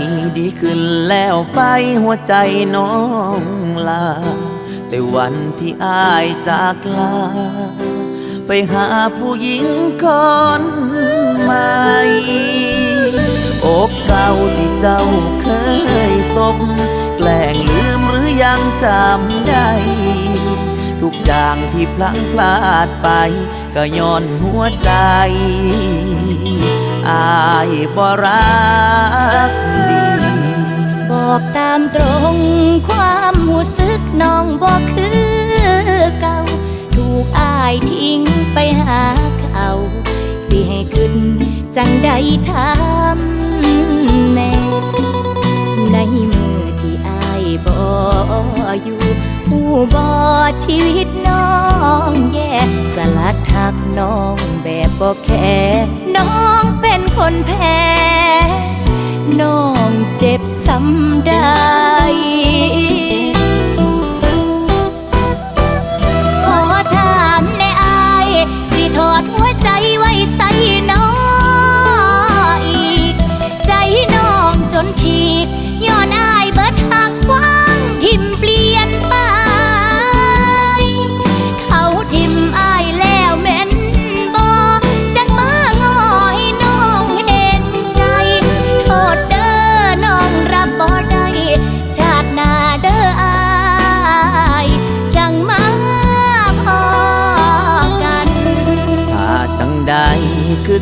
ดดีขึ้นแล้วไปหัวใจน้องลา แต่วันที่อายจากลา ไปหาผู้หญิงคนใหม่อกเก่าที่เจ้าเคยสบ แกล้งลืมหรือยังจำได้ ทุกอย่างที่พลังพลาดไป ก็ย้อนหัวใจอายบ่รัก ดีบอกตามตรงความหูสึกน้องบอกคือเก่า ถูกอายทิ้งไปหาเขาสิให้ขึ้นจังใดทำแน่ในมือที่อายบ่อยู่หูบ่ชีวิตน้องแย่สลัดทักน้องแบบบ่แค่น้องเป็นคนแพ้ น้องเจ็บซ้ำได้ขอถามในอาย สิถอดหัวใจไว้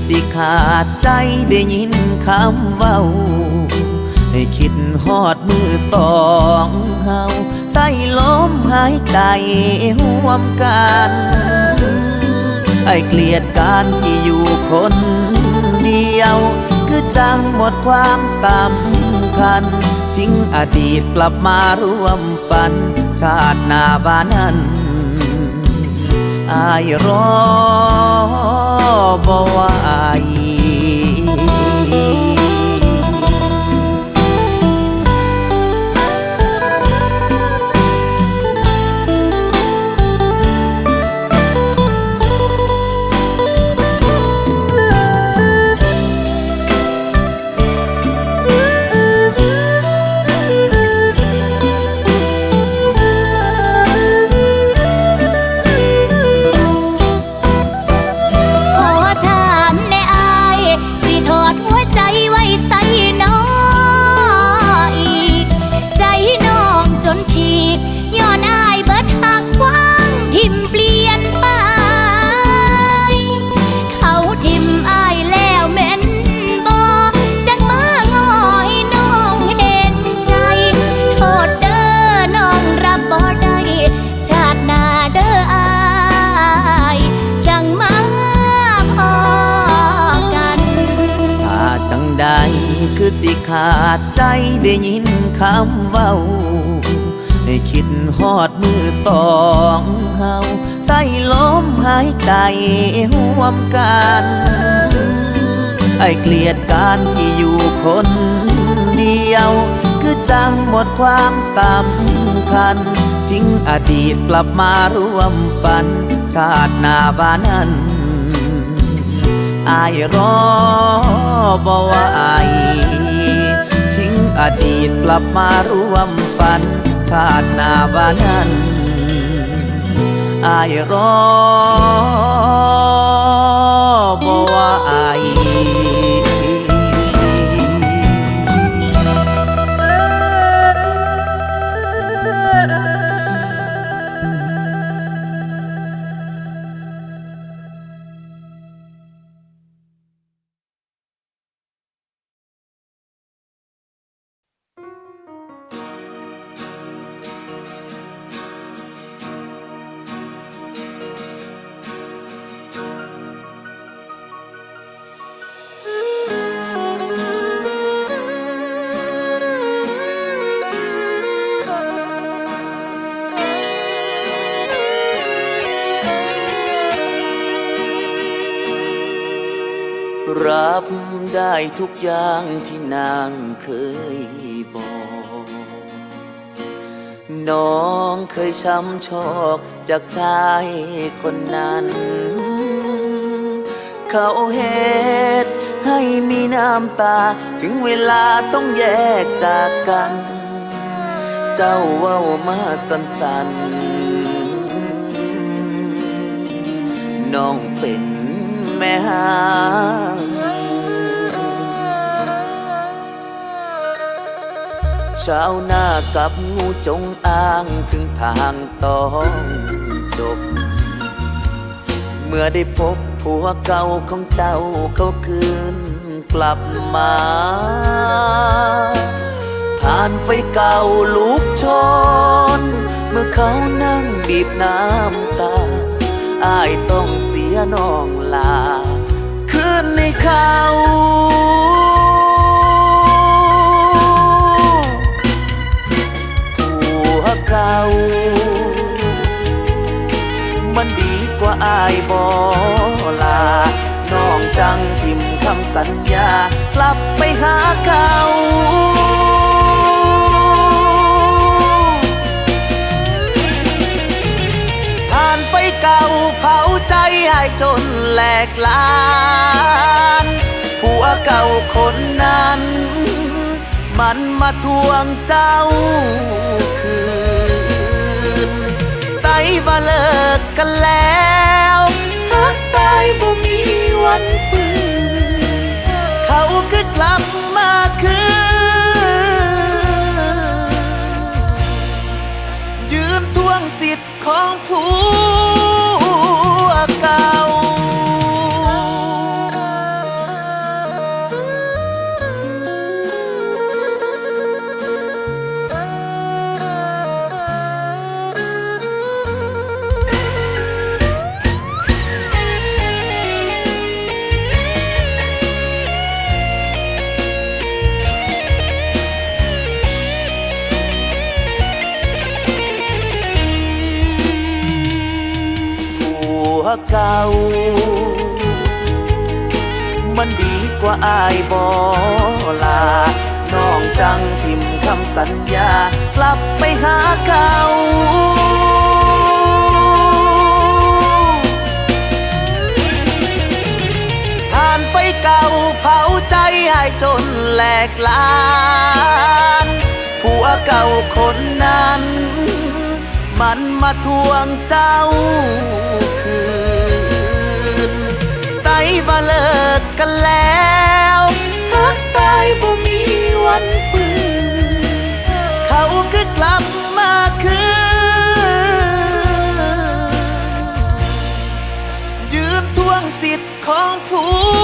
สิขาดใจได้ยินคำเว้า ให้คิดฮอดมือสองเฮาใส่ลมหายใจห่วมกันให้เกลียดการที่อยู่คนเดียว คือจังหมดความสำคัญ ทิ้งอดีตกลับมาร่วมฝัน ชาติหน้าบ้านนั้น อายรอบ่ไหว ขาดใจได้ยินคำเว้า ให้คิดฮอดมือสองเฮาใส่ลมหายใจห่วมกันให้เกลียดการที่อยู่คนเดียว คือจังหมดความสำคัญ ทิ้งอดีตกลับมาร่วมฝัน ชาติหน้าบ้านนั้นอายรอบ่ไหวทิ้ง อดีตกลับมาร่วมฝัน ชาตินาบ้านนั้นอายรอ รับได้ทุกอย่างที่นางเคยบอก น้องเคยช้ำชอกจากชายคนนั้น เขาเหตุให้มีน้ำตาถึงเวลาต้องแยกจากกัน เจ้าเว้ามาสันๆน้องเป็น แม่หางชาวนากับงูจงอางถึงทางต้องจบ เมื่อได้พบผัวเก่าของเจ้าเขาคืนกลับมาผ่านไฟเก่าลุกชน เมื่อเขานั่งบีบน้ำตา อายต้อง ยน้องลา คืนในเขาผัวเก่า มันดีกว่าอายบอลา น้องจังพิมพ์คำสัญญากลับไปหาเขา หลานผัวเก่าคนนั้น มันมาทวงเจ้าคืน ใส่ว่าเลิกกันแล้วหักตายบ่มีวันฟื้นเขาคือกลับ ผัวเก่า มันดีกว่าอายบอลา น้องจังพิมพ์คำสัญญา กลับไปหาเขาผ่านไฟเก่าเผาใจให้จนแหลกลานผัวเก่าคนนั้นมันมาทวงเจ้าคืน ว่าเลิกกันแล้วหากตายบ่มีวันฝืนเขาก็กลับมาคืนยืนทวงสิทธิ์ของผู้